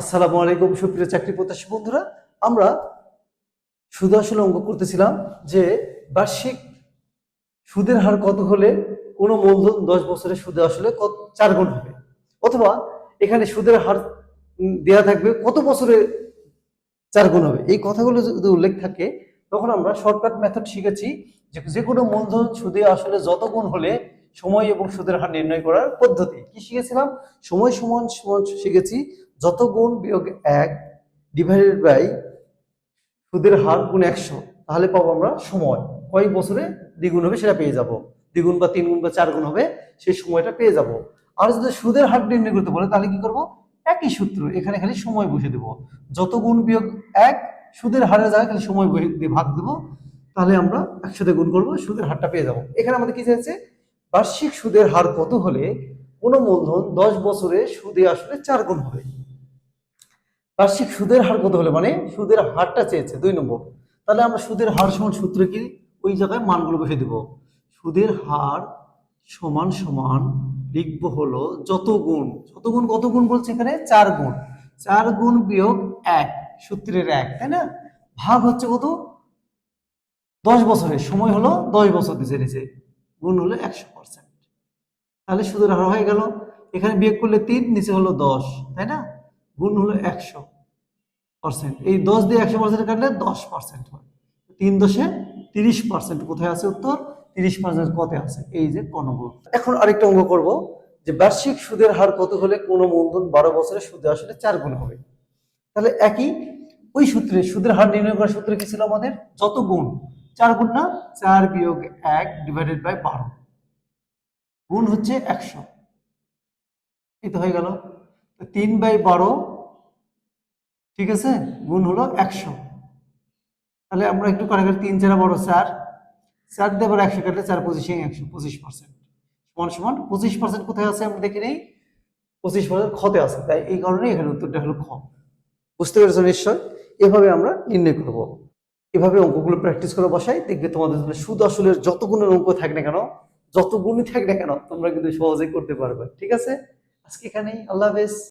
আসসালামু আলাইকুম, সুপ্রিয় চাকরি প্রত্যাশী বন্ধুরা। আমরা সুদ আসলে অঙ্ক করতেছিলাম যে বার্ষিক সুদের হার কত হলে কোনো মূলধন দশ বছরের সুদে আসলে কত চার গুণ হবে? অথবা এখানে সুদের হার দেয়া থাকবে কত বছরে চার গুণ হবে? এই কথাগুলো যদি উল্লেখ থাকে, তখন আমরা শর্টকাট মেথড শিখেছি যে যে কোনো মূলধন সুদে আসলে যত গুণ হলে সময় এবং সুদের হার নির্ণয় করার পদ্ধতি। কি শিখেছিলাম? সময় সমান সমান শিখেছি যত গুণ বিয়োগ এক ডিভাইডেড বাই সুদের হার গুণ একশো, তাহলে পাবো আমরা সময়। কয়েক বছরে দ্বিগুণ হবে, সেটা পেয়ে যাব। দ্বিগুণ বা তিন গুণ বা চার গুণ হবে, সেই সময়টা পেয়ে যাব। আর যদি সুদের হার নির্ণয় করতে বলে, তাহলে কি করব? একই সূত্র, এখানে খালি সময় বসে দেব। যত গুণ বিয়োগ এক, সুদের হারের জায়গায় খালি সময় দিয়ে ভাগ দেবো, তাহলে আমরা একসাথে গুণ করব, সুদের হারটা পেয়ে যাব। এখানে আমাদের কি চাইছে? বার্ষিক সুদের হার কত হলে কোনো মূলধন দশ বছরে সুদে আসলে চার গুণ হবে। বার্ষিক সুদের হার কত হলে? মানে সুদের হারটা চেয়েছে, দুই নম্বর। তাহলে আমরা সুদের হার সমান সূত্র কি? ওই জায়গায় মানগুলো বসে দেব। সুদের হার সমান সমান লিখব হলো যত গুণ। যত গুণ, কত গুণ বলছে এখানে? চার গুণ। চার গুণ বিয়োগ এক, সূত্রের এক, তাই না? ভাগ হচ্ছে কত? দশ বছরের। সময় হলো দশ বছর দিছে নিচে। গুণ হলো একশো পার্সেন্ট। তাহলে সুদের হার হয়ে গেল। এখানে বিয়োগ করলে তিন, নিচে হলো দশ, তাই না? গুণ হলো একশো পার্সেন্ট এই দশ দিয়ে একশো পার্সেন্ট কাটলে দশ পার্সেন্ট হয়। তিন দশে তিরিশ পার্সেন্ট কোথায় আছে উত্তর? তিরিশ পার্সেন্ট কত আছে। এই যে ক নম্বর উত্তর। এখন আরেকটা অঙ্গ করব যে বার্ষিক সুদের হার কত হলে কোনো মূলধন বারো বছরে সুদে আসলে চার গুণ হবে? তাহলে একই ওই সূত্রে সুদের হার নির্ণয় করার সূত্রে কি ছিল আমাদের? যত গুণ, চার গুণ না, চার বিয়োগ এক ডিভাইডেড বাই বারো। গুণ হচ্ছে একশো। এই তো হয়ে গেল। তিন বাই বারো, ঠিক আছে? গুণ হলো একশো। তাহলে আমরা একটু কারাগার তিন চারা বড় চার চার দিয়ে আবার একশো কাটলে চার পঁচিশে একশো, পঁচিশ পার্সেন্ট সমান সমান পঁচিশ পার্সেন্ট কোথায় আছে আমরা দেখে নেই? পঁচিশ পার্সেন্ট ক্ষতে আছে। তাই এই কারণে এখানে উত্তরটা হলো খ। বুঝতে পেরেছ নিশ্চয়? এভাবে আমরা নির্ণয় করব। এভাবে অঙ্কগুলো প্র্যাকটিস করে বসাই। দেখবে তোমাদের জন্য সুদ আসলের যত গুণের অঙ্ক থাক না কেন, যত গুণই থাক না কেন, তোমরা কিন্তু সহজেই করতে পারবে। ঠিক আছে? আজকে এখানেই। আল্লাহ হাফেজ।